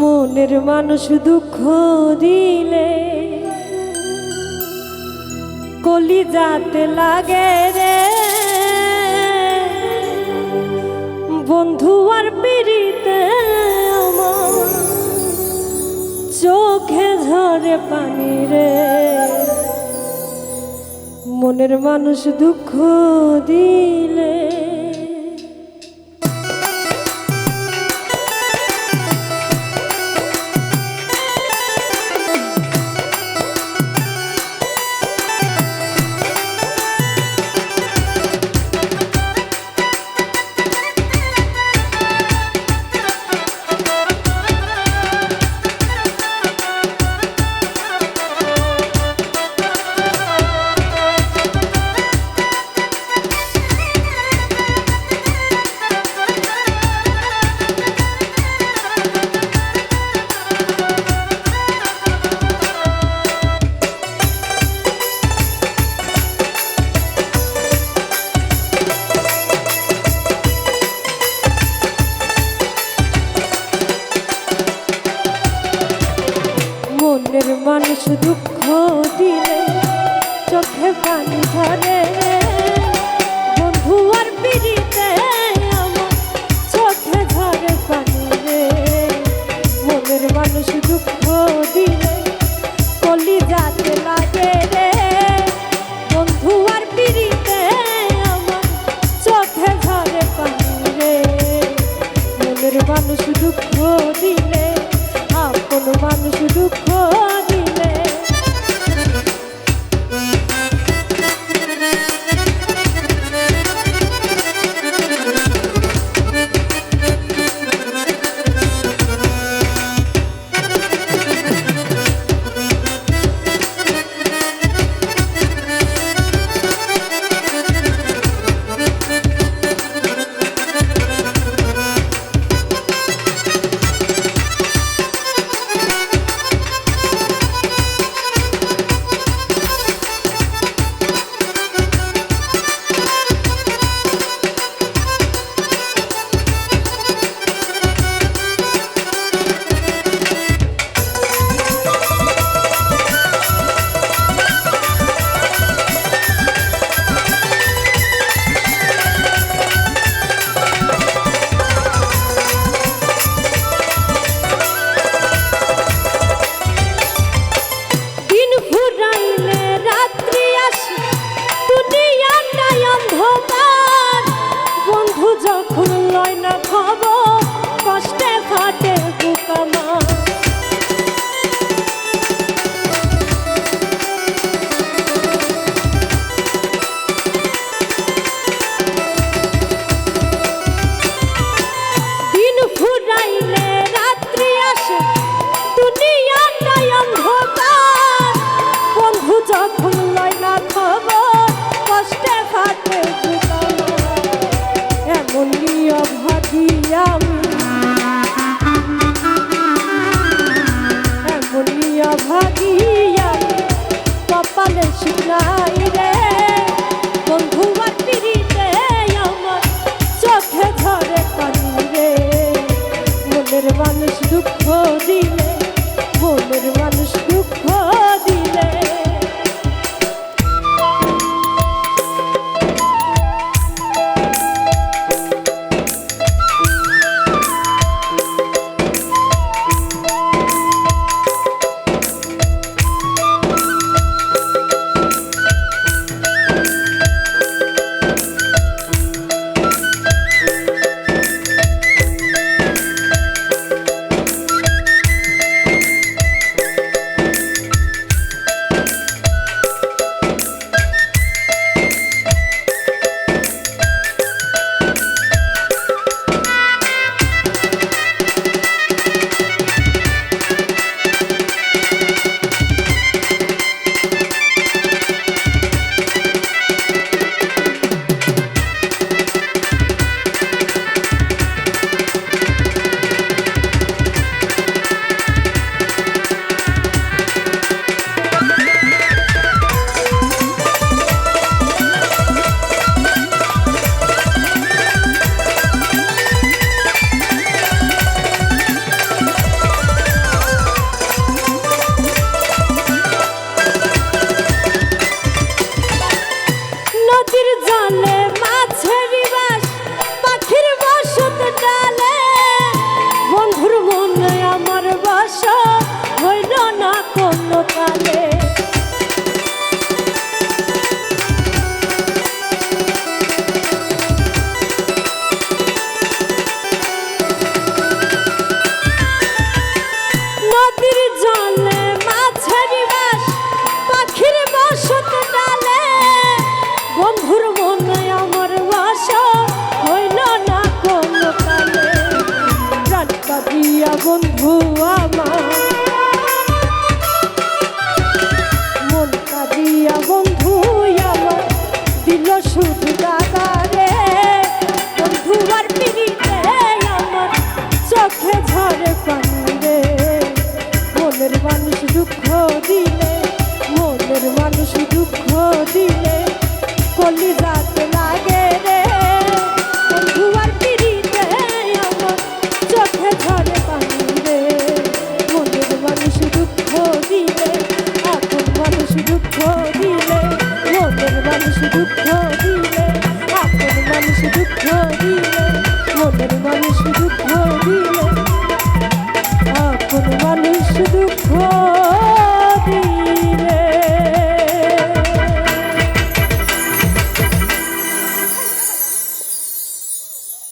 মনের মানুষ দুঃখ দিলে কলি যাতে লাগে রে। বন্ধু আর পিড়িতে চোখে ঝরে পানি রে। মনের মানুষ দুঃখ দিলে মানুষ দুঃখ দিলে, চোখে পানি ধরে বন্ধু আর পিড়িতে আমার চোখে ধরে পানি রে। মনের মানুষ দুঃখ দিলে কলি যাতে লাগে রে। বন্ধু আর পিড়িতে আমার চোখে ধরে পানি রে। মনের মানুষ দুঃখ দিলে, আপন মানুষ দুঃখ নিয়ম বন্ধু আমার মন কাঁদিয়া বন্ধু আমার দিল শুধু দাদা রে বন্ধু আর পিড়িতে আমার চোখে মনের মানুষ দুঃখ দিলে, মনের মানুষ লাগে রে। বন্ধু